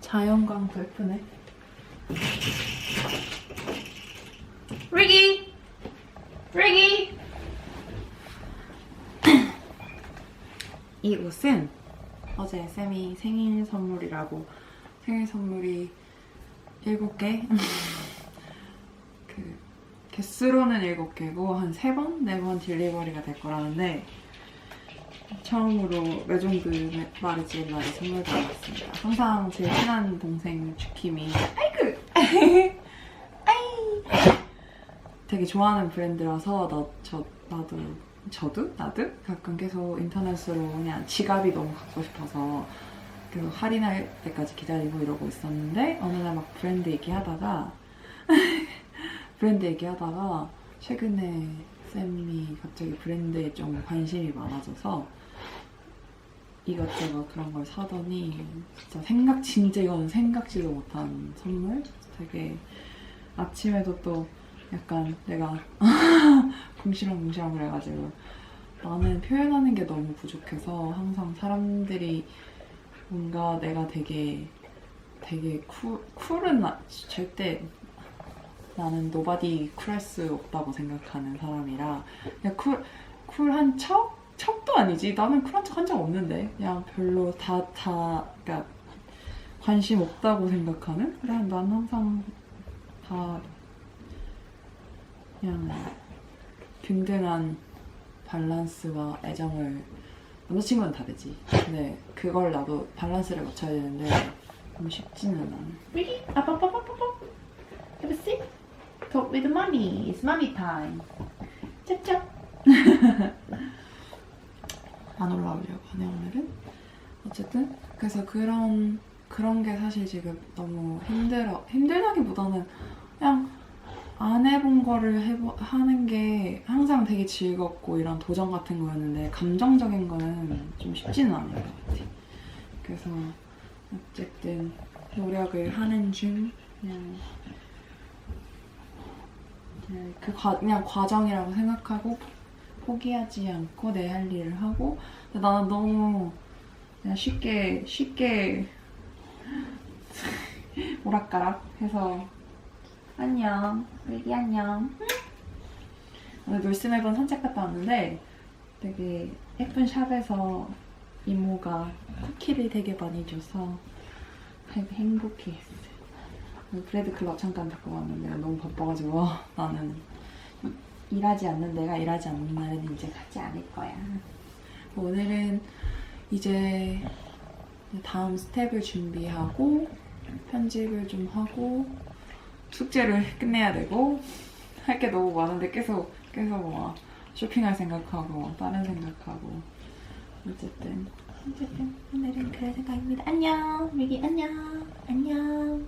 자연광도 예쁘네. 리기! 리기! 이 옷은 어제 쌤이 생일 선물이라고 생일 선물이 7개? 그 개수로는 7개고 한 3번? 4번 딜리버리가 될 거라는데 처음으로 매종드 마르지엘라를 선물 받았습니다. 항상 제 친한 동생 주킴이 아이고! 아이! 되게 좋아하는 브랜드라서 나, 저, 나도 저도? 나도? 가끔 계속 인터넷으로 그냥 지갑이 너무 갖고 싶어서 계속 할인할 때까지 기다리고 이러고 있었는데 어느 날 막 브랜드 얘기하다가 브랜드 얘기하다가 최근에 쌤이 갑자기 브랜드에 좀 관심이 많아져서 이것저것 그런 걸 사더니 진짜 생각 진짜 이건 생각지도 못한 선물 되게 아침에도 또 약간 내가 궁시렁궁시렁 그래가지고 나는 표현하는 게 너무 부족해서 항상 사람들이 뭔가 내가 되게 되게 쿨, 쿨은 나- 절대 나는 노바디 쿨할 수 없다고 생각하는 사람이라 그냥 쿨, 쿨한 척? 척도 아니지 나는 쿨한 척한 적 없는데 그냥 별로 다, 다 그러니까 관심 없다고 생각하는? 그냥 난 항상 다 그냥 든든한 밸런스와 애정을 남자친구는 다르지 근데 그걸 나도 밸런스를 맞춰야 되는데 너무 쉽지는 않아 up, up, up. Have a seat. Talk with mommy. It's mommy time. 짭짭. 안 올라오려고 하네 오늘은. 어쨌든 그래서 그런 그런 게 사실 지금 너무 힘들어 힘들다기보다는 그냥 안 해본 거를 해보, 하는 게 항상 되게 즐겁고 이런 도전 같은 거였는데 감정적인 거는 좀 쉽지는 않은 것 같아. 그래서 어쨌든 노력을 하는 중 그냥 그냥 그 과, 그냥 과정이라고 생각하고 포기하지 않고 내 할 일을 하고 근데 나는 너무 그냥 쉽게 쉽게 오락가락 해서 안녕 애기 안녕. 오늘 놀스멜번 산책 갔다 왔는데 되게 예쁜 샵에서 이모가 쿠키를 되게 많이 줘서 되게 행복해했어요. 브레드 클럽 잠깐 듣고 왔는데 너무 바빠가지고. 나는 일하지 않는 내가 일하지 않는 날은 이제 가지 않을 거야. 오늘은 이제 다음 스텝을 준비하고 편집을 좀 하고 숙제를 끝내야 되고 할 게 너무 많은데 계속 계속 막 쇼핑할 생각하고 막 다른 생각하고 어쨌든 어쨌든 오늘은 그럴 생각입니다. 안녕 미기 안녕 안녕